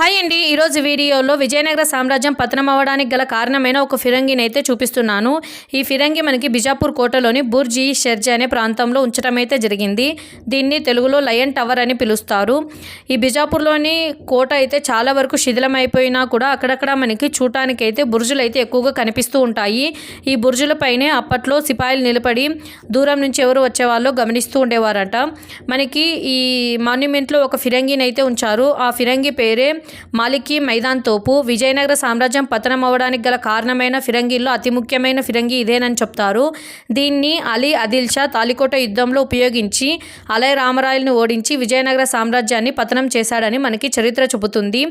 Hi అండి. ఈరోజు వీడియోలో విజయనగర సామ్రాజ్యం పతనం అవ్వడానికి గల కారణమైన ఒక ఫిరంగిని అయితే చూపిస్తున్నాను. ఈ ఫిరంగి మనకి బిజాపూర్ కోటలోని బుర్జీ షెర్జీ అనే ప్రాంతంలో ఉంచడం అయితే జరిగింది. దీన్ని తెలుగులో లయన్ టవర్ అని పిలుస్తారు. ఈ బిజాపూర్లోని కోట అయితే చాలా వరకు శిథిలమైపోయినా కూడా అక్కడక్కడ మనకి చూడటానికి అయితే బుర్జులు అయితే ఎక్కువగా కనిపిస్తూ ఉంటాయి. ఈ బుర్జులపైనే అప్పట్లో సిపాయిలు నిలబడి దూరం నుంచి ఎవరు వచ్చేవాళ్ళు గమనిస్తూ ఉండేవారట. మనకి ఈ మాన్యుమెంట్లో ఒక ఫిరంగిని అయితే ఉంచారు. ఆ ఫిరంగి పేరే మాలికి మైదాన్ తోపు. విజయనగర సామ్రాజ్యం పతనం అవడానికి గల కారణమైన ఫిరంగిల్లో అతి ముఖ్యమైన ఫిరంగి ఇదేనని చెప్తారు. దీన్ని అలీ ఆదిల్ షా తాలికోట యుద్ధంలో ఉపయోగించి అలయ రామరాయలను ఓడించి విజయనగర సామ్రాజ్యాన్ని పతనం చేశాడని మనకి చరిత్ర చెబుతుంది.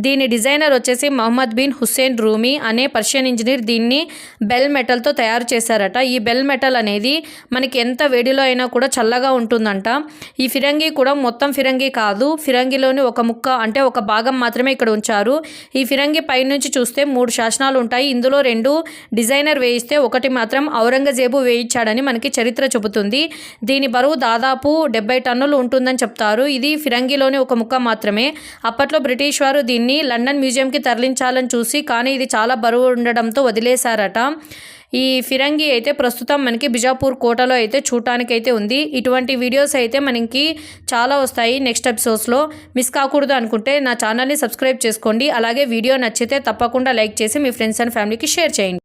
దీని డిజైనర్ వచ్చేసి మహమ్మద్ బిన్ హుస్సేన్ రూమీ అనే పర్షియన్ ఇంజనీర్ దీన్ని బెల్ మెటల్తో తయారు చేశారట. ఈ బెల్ మెటల్ అనేది మనకి ఎంత వేడిలో అయినా కూడా చల్లగా ఉంటుందంట. ఈ ఫిరంగి కూడా మొత్తం ఫిరంగి కాదు. ఫిరంగిలోని ఒక ముక్క అంటే ఒక భాగం మాత్రమే ఇక్కడ ఉంచారు. ఈ ఫిరంగి పైనుంచి చూస్తే మూడు శాసనాలు ఉంటాయి. ఇందులో రెండు డిజైనర్ వేయిస్తే ఒకటి మాత్రం ఔరంగజేబు వేయించాడని మనకి చరిత్ర చెబుతుంది. దీని బరువు దాదాపు డెబ్బై టన్నులు ఉంటుందని చెప్తారు. ఇది ఫిరంగిలోని ఒక ముక్క మాత్రమే. అప్పట్లో బ్రిటిష్ వారు దీన్ని లండన్ మ్యూజియంకి తరలించాలని చూసి కానీ ఇది చాలా బరువు ఉండడంతో వదిలేశారట. ఈ ఫిరంగి అయితే ప్రస్తుతం మనకి బిజాపూర్ కోటలో అయితే చూడటానికి అయితే ఉంది. ఇటువంటి వీడియోస్ అయితే మనకి చాలా వస్తాయి నెక్స్ట్ ఎపిసోడ్స్లో మిస్ కాకూడదు అనుకుంటే నా ఛానల్ని సబ్స్క్రైబ్ చేసుకోండి. అలాగే వీడియో నచ్చితే తప్పకుండా లైక్ చేసి మీ ఫ్రెండ్స్ అండ్ ఫ్యామిలీకి షేర్ చేయండి.